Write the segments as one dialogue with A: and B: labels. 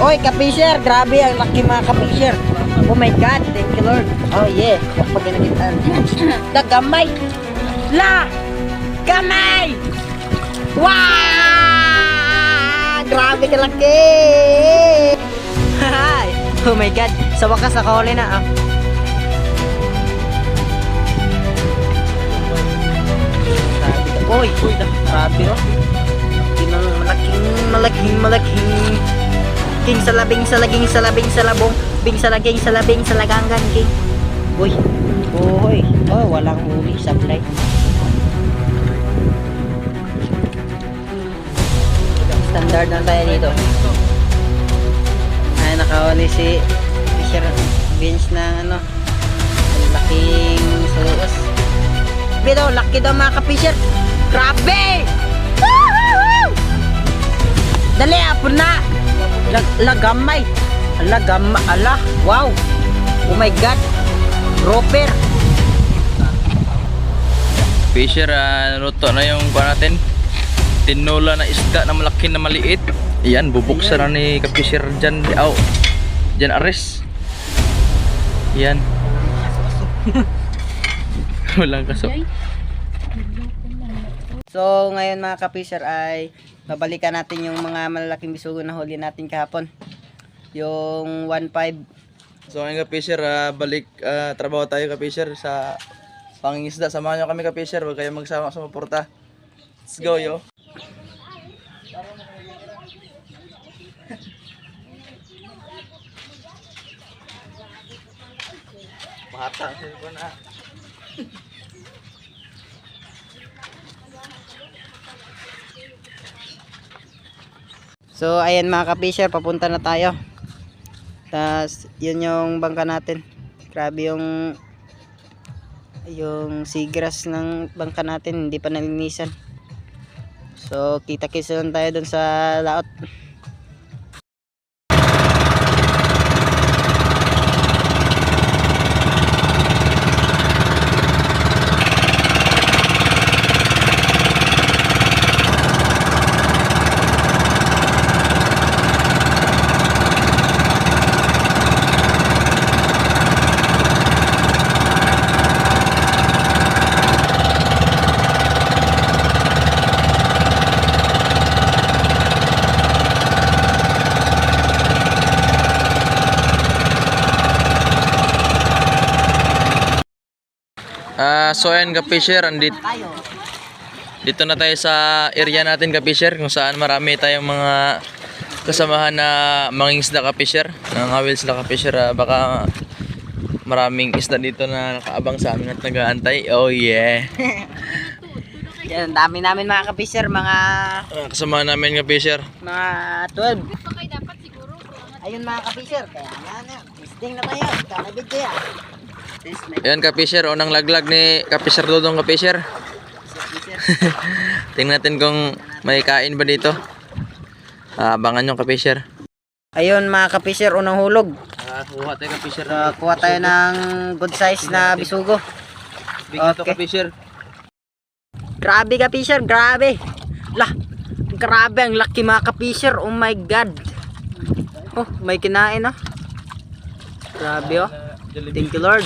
A: Oy, kapisher, grabe ang laki mga kapisher. Oh my God, thank you Lord. Oh yeah, kapag nakita. Dagamay. La! Gamay! Wow! Grabe ka laki! Hi! Oh my God, sa wakas nakahuli na ah. Oy, uy, grabe oh. Tinang malaking, malaking, malaking King sa labing sa laging sa labing sa labong. Bing sa laging sa labing sa laganggan king. Uy. Uy. Oh walang huli supply. Standard na tayo dito Ay nakahuli si Fisher Beans na ano laking suos Grabe daw, laki daw mga ka-fisher. Grabe! Woohoo! Dali, apon na! Lag lagamay. Lagam ala. Wow. Oh my god. Roper.
B: Fisher, ah, naluto na yung kuha natin. Tinula na isda na malaki na maliit. Yan, bubuksan na ni Kapisher dyan. Aw, dyan ares. Yan. Walang kaso.
A: So, ngayon mga kapisher ay babalikan natin yung mga malalaking bisugo na huli natin kahapon. Yung 1.5.
B: So ngayon Kapisher, ah, balik ah, trabaho tayo Kapisher sa pangingisda. Samahan nyo kami Kapisher, huwag kayo magsama sa maporta. Let's go yo. Bata ko na.
A: So, ayan mga kapisher, papunta na tayo. Tapos, yun yung bangka natin. Grabe yung yung seagrass ng bangka natin, hindi pa nalinisan. So, kita-kits lang tayo dun sa laot.
B: Ah, so ayan Kapisher, andit. Dito na tayo sa area natin Kapisher kung saan marami tayong mga kasamahan na mangingisda Kapisher. Nangawil sila Kapisher. ah, baka maraming isda dito na nakaabang sa amin at nag-aantay. Oh yeah.
A: Yan, ang dami namin mga kapisher, mga
B: Ah, kasama namin Kapisher.
A: mga 12. Ayun mga kapisher, kaya nga na, testing na tayo, kanabid kaya.
B: Ayan Kapisher, unang laglag ni Kapisher Dodong Kapisher.
A: kapisher.
B: Tingnan natin kung may kain ba dito. Ah, abangan yung Kapisher.
A: Ayun mga kapisher, unang hulog.
B: Ah, kuha tayo Kapisher.
A: Uh, kuha tayo ng good size na bisugo.
B: Bigyan to
A: Okay.
B: Kapisher.
A: Grabe kapisher, grabe. Lah, grabe ang laki mga kapisher, oh my god. Oh, may kinain ah. Grabe oh. Thank you Lord.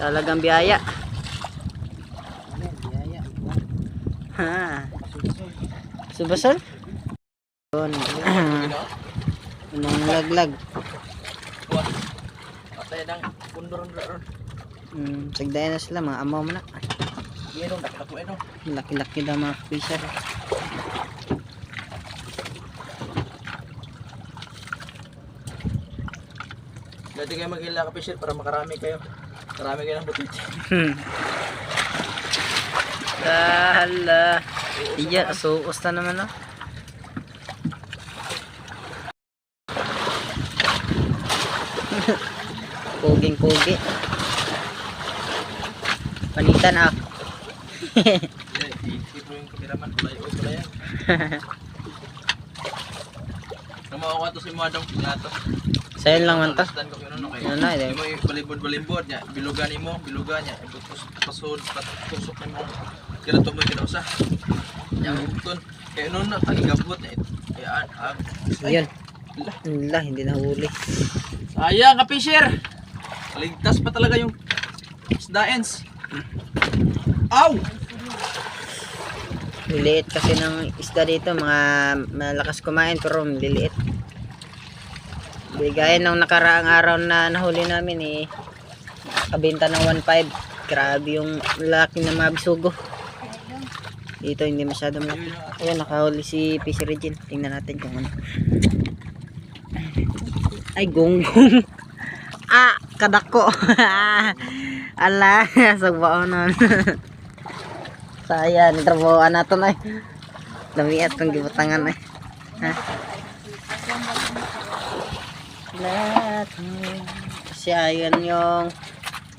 A: Talagang biyaya. Ha. Subasol? Yun. Unang laglag.
B: Patay ng pundoron ron.
A: Hmm, sagdayan na sila, mga amaw mo na.
B: Ano.
A: Laki-laki daw mga fisher.
B: Dati kayo mag-ila Kapisher para makarami kayo. Marami kayo ng butit.
A: Hmm. Hala. Iya, suos na naman oh. Puging pugi. Panitan ah.
B: Ito yung kameraman. Kulay o kulay yan. Namawa ko to si Madong. Lato.
A: Sa'yo lang man
B: yun ano
A: na, eh.
B: Mo balibod-balibod niya. Bilugan ni mo. Bilugan niya. Ibutos pasod. Patusok ni mo. Kira to mo kinausa. Yang utun. Kaya noon na. Tagigabot niya. Kaya ah.
A: Yun. Ala, hindi nahuli.
B: Sayang kapisher. Ligtas pa talaga yung isdaens. Aw!
A: Liliit kasi ng isda dito, mga malakas kumain pero liliit. Di gaya nung nakaraang araw na nahuli namin eh, kabinta ng 1.5. Grabe yung laki ng mga bisugo. Dito hindi masyado mo. Ayun, nakahuli si PC Regine. Tingnan natin kung ano. Ay, gonggong. ah, kadako. Ala, sagbaon nun. Saya, nitrabahoan nato na eh. Lamiat kong gibutangan eh. Ha? Lahat. hmm. Kasi ayun yung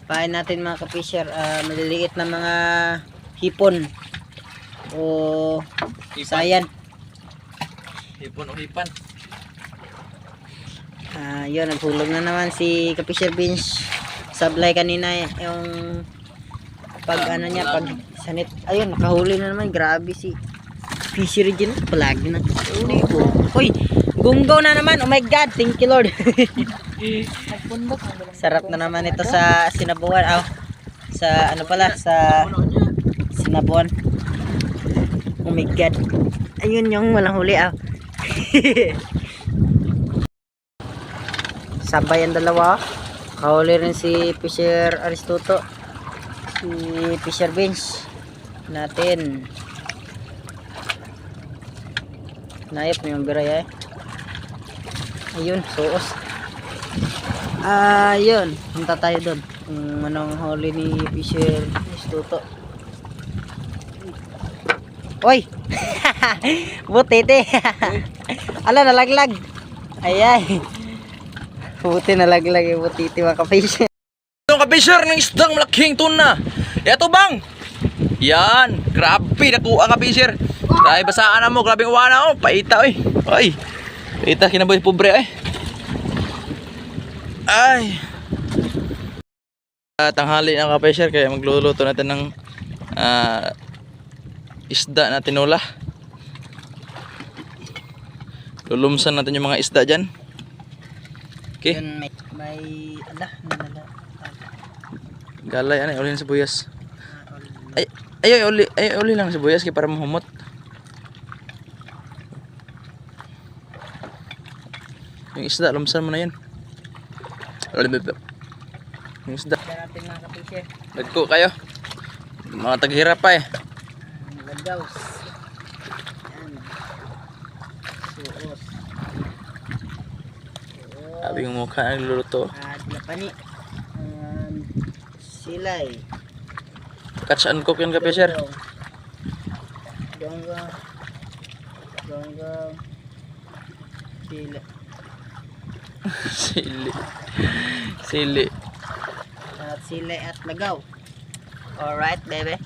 A: pain natin mga kapisher. ah, maliliit na mga hipon. O sayan.
B: Hipon o hipan.
A: Ah, yun, naghulog na naman si Kapisher Beans. Sablay kanina yung pag ano niya, pag sanit. Ayun, nakahuli na naman. Grabe si Fisher Regine. Palagi na. Uli ko. Uy, gunggaw na naman. Oh my God, thank you Lord. Sarap na naman ito sa sinabuan. Oh, sa ano pala, sa sinabuan. Oh my God. Ayun yung walang huli ah. Sabay ang dalawa. Kahuli rin si Fisher Aristoto. Si Fisher Bench. Natin. Nayap na yung biray eh. Ayun, suos. Ayun, punta tayo doon. Kung anong huli ni Fisher Aristoto. Oy! Butete! Ala, nalaglag. Ayay. Buti nalaglag yung butiti mga kapisyo.
B: Itong kapisher ng isdang malaking tuna. Ito bang? Yan. Grabe. Nakuha kapisher. Dahil basaan na mo. Grabe ang wana oh. Paita oy. Ay. Paita kinaboy pobre ay. Ay. Ah, tanghali ng kapisher kaya magluluto natin ng ah, isda na tinula. Lulumsan natin yung mga isda dyan. Okay.
A: Yun, may, may, ala, nalala.
B: Galay ano, uli sa buyas. Ay, ay, ay, uli, ay, uli lang sa buyas kaya para mahumot. Yung isda, lumsan mo na yan. Yung isda. Nagko kayo. Mga taghirap pa eh.
A: Nagdaws. Yan. Suos.
B: Sabi yung mukha nagluluto.
A: At lapani. Um, silay.
B: Catch and cook yun kape, sir.
A: Gongga. Gongga. Sila.
B: Sili. Sili.
A: At silay at lagaw. Alright, baby.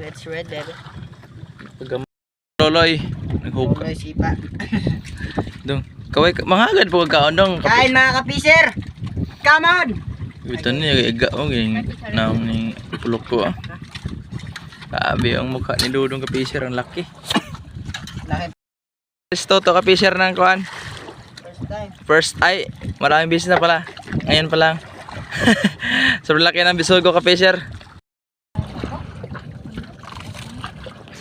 A: Let's read, baby.
B: Pagam... Loloy. Naghukay.
A: Uloy sipa.
B: Dong. Kaway, mangagad po kagkaon dong.
A: Kain mga kapiser! Come on!
B: Ito niya, iga mo, ganyan, naong ni pulok ko ah. Sabi ang mukha ni Dudong Kapisir, ang laki.
A: Laki.
B: Gusto to Kapisir ng kuhan.
A: First
B: ay, maraming business na pala. Ngayon pa lang. Sobrang laki ng bisugo Kapisir.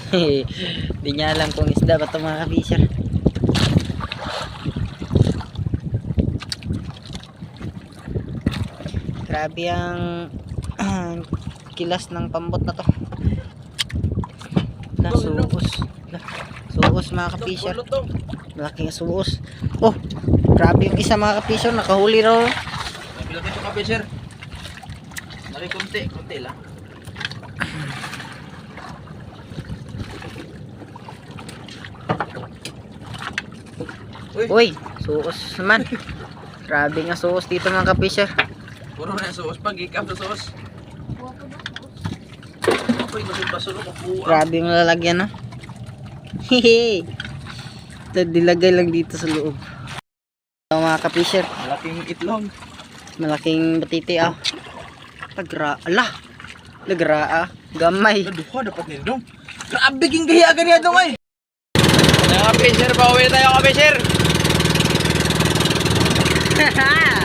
A: Hindi niya alam kung isda ba ito mga kapiser. Grabe ang kilas ng pambot na to. Na suos. Suos mga kapiser. Malaking suos. Oh, grabe yung isa mga kapiser. Nakahuli raw.
B: Bilog ito Kapisir. Laki kunti, kunti lang.
A: Uy, suos naman. Grabe nga suos dito mga kapiser.
B: Puro na yung sauce pag ikap sa po.
A: Grabe yung lalagyan, no? Hehe. Ito, dilagay lang dito sa loob. Hello mga ka-fisher.
B: Malaking itlog.
A: Malaking batiti ah. Tagra. Ala. Lagra ah. Gamay.
B: Duha dapat nindong. Grabe king gahi agad niya dong ay. Mga ka-fisher, pauwi tayo ka-fisher. Haha.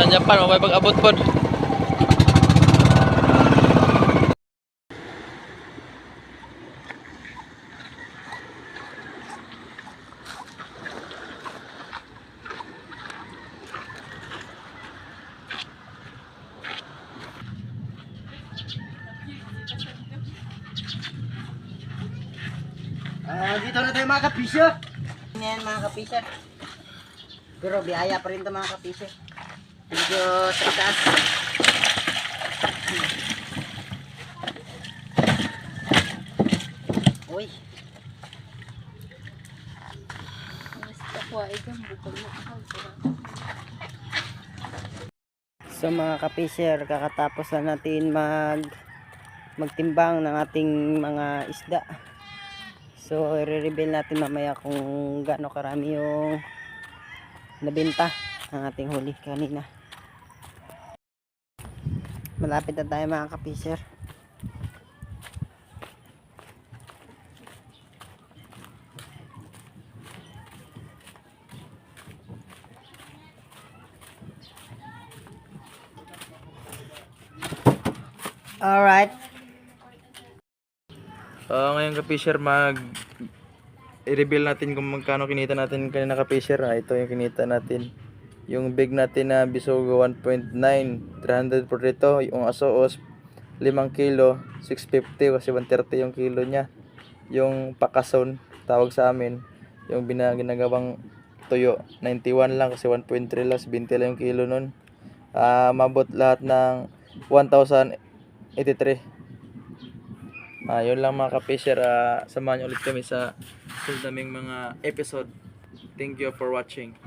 B: kapisir. hirapan mo may pag-abot pod.
A: Ah, dito na tayo mga kapisyo. Yan mga kapisyo. Pero biyaya pa rin to mga kapisyo. Medyo sa itaas. Uy. So mga kapisyer, kakatapos na natin mag magtimbang ng ating mga isda. So, i-reveal natin mamaya kung gaano karami yung nabenta ang ating huli kanina. Malapit na tayo mga kapisyer. Alright.
B: Ah, ngayon ka-fisher mag i-reveal natin kung magkano kinita natin kanina ka-fisher. Ah, ito yung kinita natin. Yung big natin na bisogo 1.9, 342, yung asoos 5 kilo, 650 kasi 130 yung kilo niya. Yung pakason, tawag sa amin, yung bina, ginagawang tuyo, 91 lang kasi 1.3 lang, 20 lang yung kilo nun. Ah, mabot lahat ng 1,083. Ah, yun lang mga ka-fisher. Ah, samahan niyo ulit kami sa susunod naming mga episode. Thank you for watching.